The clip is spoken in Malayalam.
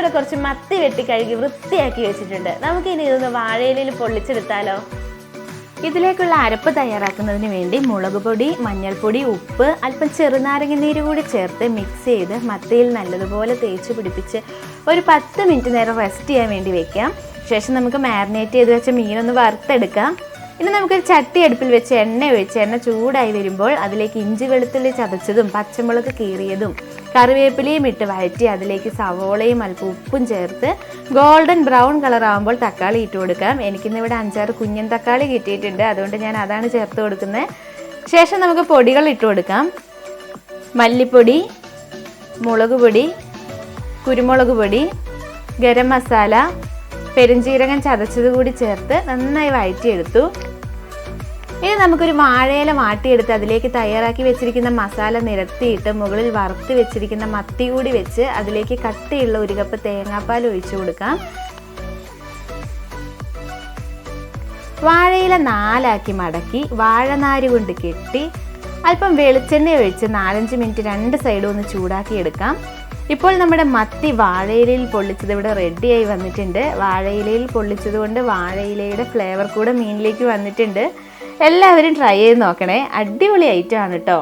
ഞാനിവിടെ കുറച്ച് മത്തി വെട്ടി കഴുകി വൃത്തിയാക്കി വെച്ചിട്ടുണ്ട്. നമുക്ക് ഇനി ഇതൊന്ന് വാഴയിലയിൽ പൊള്ളിച്ചെടുത്താലോ? ഇതിലേക്കുള്ള അരപ്പ് തയ്യാറാക്കുന്നതിന് വേണ്ടി മുളക് പൊടി മഞ്ഞൾപ്പൊടി ഉപ്പ് അല്പം ചെറുനാരങ്ങ നീര് കൂടി ചേർത്ത് മിക്സ് ചെയ്ത് മത്തിയിൽ നല്ലതുപോലെ തേച്ച് പിടിപ്പിച്ച് ഒരു പത്ത് മിനിറ്റ് നേരം റെസ്റ്റ് ചെയ്യാൻ വേണ്ടി വെക്കാം. ശേഷം നമുക്ക് മാരിനേറ്റ് ചെയ്ത് വെച്ച മീനൊന്ന് വറുത്തെടുക്കാം. ഇനി നമുക്കൊരു ചട്ടി അടുപ്പിൽ വെച്ച് എണ്ണ ഒഴിച്ച് എണ്ണ ചൂടായി വരുമ്പോൾ അതിലേക്ക് ഇഞ്ചി വെളുത്തുള്ളി ചതച്ചതും പച്ചമുളക് കീറിയതും കറിവേപ്പിലയും ഇട്ട് വഴറ്റി അതിലേക്ക് സവോളയും അല്പം ഉപ്പും ചേർത്ത് ഗോൾഡൻ ബ്രൗൺ കളർ ആകുമ്പോൾ തക്കാളി ഇട്ട് കൊടുക്കാം. എനിക്കിന്ന് ഇവിടെ അഞ്ചാറ് കുഞ്ഞൻ തക്കാളി കിട്ടിയിട്ടുണ്ട്. അതുകൊണ്ട് ഞാൻ അതാണ് ചേർത്ത് കൊടുക്കുന്നത്. ശേഷം നമുക്ക് പൊടികൾ ഇട്ട് കൊടുക്കാം. മല്ലിപ്പൊടി മുളക് പൊടി കുരുമുളക് പൊടി ഗരം മസാല പെരുംജീരകം ചതച്ചത് കൂടി ചേർത്ത് നന്നായി വഴറ്റിയെടുത്തു. ഇനി നമുക്കൊരു വാഴയില വാട്ടിയെടുത്ത് അതിലേക്ക് തയ്യാറാക്കി വെച്ചിരിക്കുന്ന മസാല നിരത്തിയിട്ട് മുകളിൽ വറുത്ത് വെച്ചിരിക്കുന്ന മത്തി കൂടി വെച്ച് അതിലേക്ക് കട്ടിയുള്ള ഒരു കപ്പ് തേങ്ങാപ്പാൽ ഒഴിച്ചു കൊടുക്കാം. വാഴയില നാലാക്കി മടക്കി വാഴനാര് കൊണ്ട് കെട്ടി അല്പം വെളിച്ചെണ്ണ ഒഴിച്ച് നാലഞ്ച് മിനിറ്റ് രണ്ട് സൈഡും ഒന്ന് ചൂടാക്കി എടുക്കാം. ഇപ്പോൾ നമ്മുടെ മത്തി വാഴയിലയിൽ പൊള്ളിച്ചത് ഇവിടെ റെഡിയായി വന്നിട്ടുണ്ട്. വാഴയിലയിൽ പൊള്ളിച്ചത് കൊണ്ട് വാഴയിലയുടെ ഫ്ലേവർ കൂടെ മീനിലേക്ക് വന്നിട്ടുണ്ട്. എല്ലാവരും ട്രൈ ചെയ്ത് നോക്കണേ. അടിപൊളി ഐറ്റം ആണ് കേട്ടോ